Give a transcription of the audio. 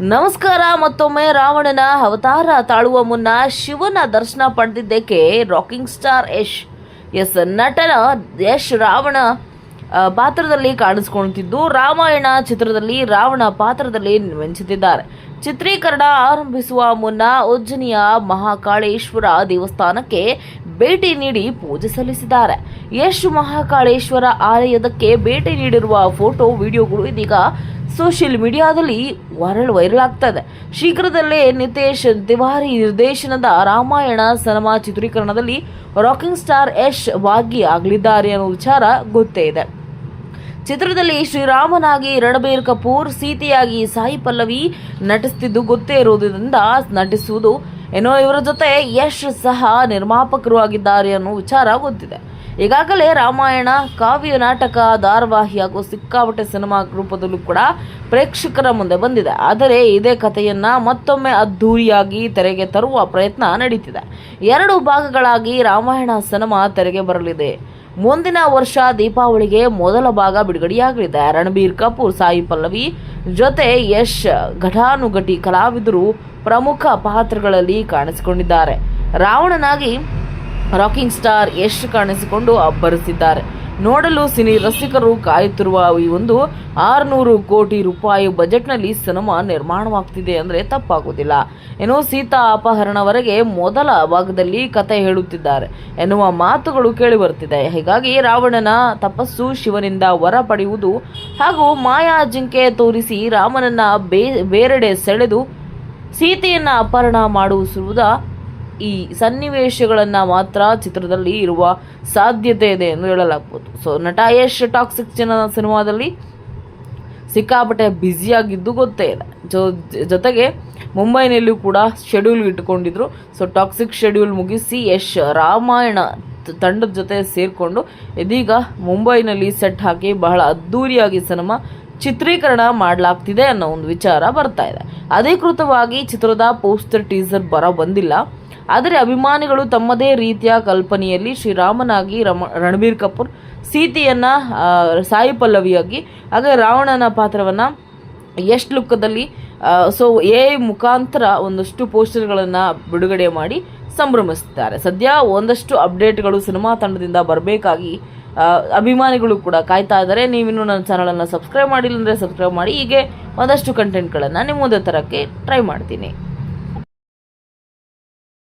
ನಮಸ್ಕಾರ, ಮತ್ತೊಮ್ಮೆ ರಾವಣನ ಅವತಾರ ತಾಳುವ ಮುನ್ನ ಶಿವನ ದರ್ಶನ ಪಡೆದಿದ್ದಕ್ಕೆ ರಾಕಿಂಗ್ ಸ್ಟಾರ್ ಯಶ್ ಎಸ್ ನಟನ ಯಶ್ ರಾವಣ ಪಾತ್ರದಲ್ಲಿ ಕಾಣಿಸ್ಕೊಳ್ತಿದ್ದು. ರಾಮಾಯಣ ಚಿತ್ರದಲ್ಲಿ ರಾವಣ ಪಾತ್ರದಲ್ಲಿ ಮಿಂಚುತ್ತಿದ್ದಾರೆ. ಚಿತ್ರೀಕರಣ ಆರಂಭಿಸುವ ಮುನ್ನ ಉಜ್ಜನಿಯ ಮಹಾಕಾಳೇಶ್ವರ ದೇವಸ್ಥಾನಕ್ಕೆ ಭೇಟಿ ನೀಡಿ ಪೂಜೆ ಸಲ್ಲಿಸಿದ್ದಾರೆ. ಯಶ್ ಮಹಾಕಾಳೇಶ್ವರ ಆಲಯದಕ್ಕೆ ಭೇಟಿ ನೀಡಿರುವ ಫೋಟೋ, ವಿಡಿಯೋಗಳು ಇದೀಗ ಸೋಷಿಯಲ್ ಮೀಡಿಯಾದಲ್ಲಿ ವೈರಲ್ ವೈರಲ್ ಆಗ್ತದೆ ಶೀಘ್ರದಲ್ಲೇ ನಿತೇಶ್ ತಿವಾರಿ ನಿರ್ದೇಶನದ ರಾಮಾಯಣ ಸಿನಿಮಾ ಚಿತ್ರೀಕರಣದಲ್ಲಿ ರಾಕಿಂಗ್ ಸ್ಟಾರ್ ಯಶ್ ಭಾಗಿಯಾಗಲಿದ್ದಾರೆ ಅನ್ನೋ ವಿಚಾರ ಗೊತ್ತೇ ಇದೆ. ಚಿತ್ರದಲ್ಲಿ ಶ್ರೀರಾಮನಾಗಿ ರಣಬೀರ್ ಕಪೂರ್, ಸೀತೆಯಾಗಿ ಸಾಯಿ ಪಲ್ಲವಿ ನಟಿಸುತ್ತಿದ್ದು ಗೊತ್ತೇ ಇರುವುದರಿಂದ ನಟಿಸುವುದು ಏನೋ ಇವರ ಜೊತೆ ಯಶ್ ಸಹ ನಿರ್ಮಾಪಕರು ಆಗಿದ್ದಾರೆ ಅನ್ನೋ ವಿಚಾರ ಗೊತ್ತಿದೆ. ಈಗಾಗಲೇ ರಾಮಾಯಣ, ಕಾವ್ಯ ನಾಟಕ, ಧಾರಾವಾಹಿ ಹಾಗೂ ಸಿಕ್ಕಾಪಟ್ಟೆ ಸಿನಿಮಾ ರೂಪದಲ್ಲೂ ಕೂಡ ಪ್ರೇಕ್ಷಕರ ಮುಂದೆ ಬಂದಿದೆ. ಆದರೆ ಇದೇ ಕಥೆಯನ್ನ ಮತ್ತೊಮ್ಮೆ ಅದ್ಧೂರಿಯಾಗಿ ತೆರೆಗೆ ತರುವ ಪ್ರಯತ್ನ ನಡೀತಿದೆ. ಎರಡು ಭಾಗಗಳಾಗಿ ರಾಮಾಯಣ ಸಿನಿಮಾ ತೆರೆಗೆ ಬರಲಿದೆ. ಮುಂದಿನ ವರ್ಷ ದೀಪಾವಳಿಗೆ ಮೊದಲ ಭಾಗ ಬಿಡುಗಡೆಯಾಗಲಿದೆ. ರಣಬೀರ್ ಕಪೂರ್, ಸಾಯಿ ಪಲ್ಲವಿ ಜೊತೆ ಯಶ್ ಘಟಾನುಘಟಿ ಕಲಾವಿದರು ಪ್ರಮುಖ ಪಾತ್ರಗಳಲ್ಲಿ ಕಾಣಿಸಿಕೊಂಡಿದ್ದಾರೆ. ರಾವಣನಾಗಿ ರಾಕಿಂಗ್ ಸ್ಟಾರ್ ಯಶ್ ಕಾಣಿಸಿಕೊಂಡು ಅಬ್ಬರಿಸಿದ್ದಾರೆ. ನೋಡಲು ಸಿನಿ ರಸಿಕರು ಕಾಯುತ್ತಿರುವ ಈ ಒಂದು ಆರುನೂರು ಕೋಟಿ ರೂಪಾಯಿ ಬಜೆಟ್ನಲ್ಲಿ ಸಿನಿಮಾ ನಿರ್ಮಾಣವಾಗ್ತಿದೆ ಅಂದರೆ ತಪ್ಪಾಗುವುದಿಲ್ಲ ಏನೋ ಸೀತಾ ಅಪಹರಣವರೆಗೆ ಮೊದಲ ಭಾಗದಲ್ಲಿ ಕತೆ ಹೇಳುತ್ತಿದ್ದಾರೆ. ಎನ್ನುವ ಮಾತುಗಳು ಕೇಳಿಬರುತ್ತಿದೆ. ಹೀಗಾಗಿ ರಾವಣನ ತಪಸ್ಸು ಶಿವನಿಂದ ವರ ಪಡೆಯುವುದು ಹಾಗೂ ಮಾಯಾ ಜಿಂಕೆ ತೋರಿಸಿ ರಾಮನನ್ನ ಬೇರೆಡೆ ಸೆಳೆದು ಸೀತೆಯನ್ನು ಅಪಹರಣ ಮಾಡುವುದ ಈ ಸನ್ನಿವೇಶಗಳನ್ನು ಮಾತ್ರ ಚಿತ್ರದಲ್ಲಿ ಇರುವ ಸಾಧ್ಯತೆ ಇದೆ ಎಂದು ಹೇಳಲಾಗ್ಬೋದು. ಸೊ ನಟ ಯಶ್ ಟಾಕ್ಸಿಕ್ ಚಿನ್ನ ಸಿನಿಮಾದಲ್ಲಿ ಸಿಕ್ಕಾಪಟ್ಟೆ ಬ್ಯುಸಿಯಾಗಿದ್ದು ಗೊತ್ತೇ ಇದೆ ಜೊ, ಜೊತೆಗೆ ಮುಂಬೈನಲ್ಲೂ ಕೂಡ ಶೆಡ್ಯೂಲ್ ಇಟ್ಕೊಂಡಿದ್ರು ಸೊ ಟಾಕ್ಸಿಕ್ ಶೆಡ್ಯೂಲ್ ಮುಗಿಸಿ ಯಶ್ ರಾಮಾಯಣ ತಂಡದ ಜೊತೆ ಸೇರಿಕೊಂಡು ಇದೀಗ ಮುಂಬೈನಲ್ಲಿ ಸೆಟ್ ಹಾಕಿ ಬಹಳ ಅದ್ಧೂರಿಯಾಗಿ ಸಿನಿಮಾ ಚಿತ್ರೀಕರಣ ಮಾಡಲಾಗ್ತಿದೆ ಅನ್ನೋ ಒಂದು ವಿಚಾರ ಬರ್ತಾ ಇದೆ. ಅಧಿಕೃತವಾಗಿ ಚಿತ್ರದ ಪೋಸ್ಟರ್ ಟೀಸರ್ ಬರ ಬಂದಿಲ್ಲ. ಆದರೆ ಅಭಿಮಾನಿಗಳು ತಮ್ಮದೇ ರೀತಿಯ ಕಲ್ಪನೆಯಲ್ಲಿ ಶ್ರೀರಾಮನಾಗಿ ರಮ ರಣಬೀರ್ ಕಪೂರ್ ಸೀತೆಯನ್ನ ಸಾಯಿ ಪಲ್ಲವಿಯಾಗಿ, ಹಾಗೆ ರಾವಣನ ಪಾತ್ರವನ್ನ ಎಷ್ಟು ಲುಕ್ಕದಲ್ಲಿ ಸೊ ಎ ಮುಖಾಂತರ ಒಂದಷ್ಟು ಪೋಸ್ಟರ್ಗಳನ್ನು ಬಿಡುಗಡೆ ಮಾಡಿ ಸಂಭ್ರಮಿಸುತ್ತಾರೆ. ಸದ್ಯ ಒಂದಷ್ಟು ಅಪ್ಡೇಟ್ಗಳು ಸಿನಿಮಾ ತಂಡದಿಂದ ಬರಬೇಕಾಗಿ ಅಭಿಮಾನಿಗಳು ಕೂಡ ಕಾಯ್ತಾ ಇದ್ದಾರೆ. ನೀವಿನ್ನೂ ನನ್ನ ಚಾನಲನ್ನು ಸಬ್ಸ್ಕ್ರೈಬ್ ಮಾಡಿಲ್ಲ ಅಂದರೆ ಸಬ್ಸ್ಕ್ರೈಬ್ ಮಾಡಿ. ಹೀಗೆ ಒಂದಷ್ಟು ಕಂಟೆಂಟ್ಗಳನ್ನು ನಿಮ್ಮ ಮುಂದೆ ತರೋಕ್ಕೆ ಟ್ರೈ ಮಾಡ್ತೀನಿ.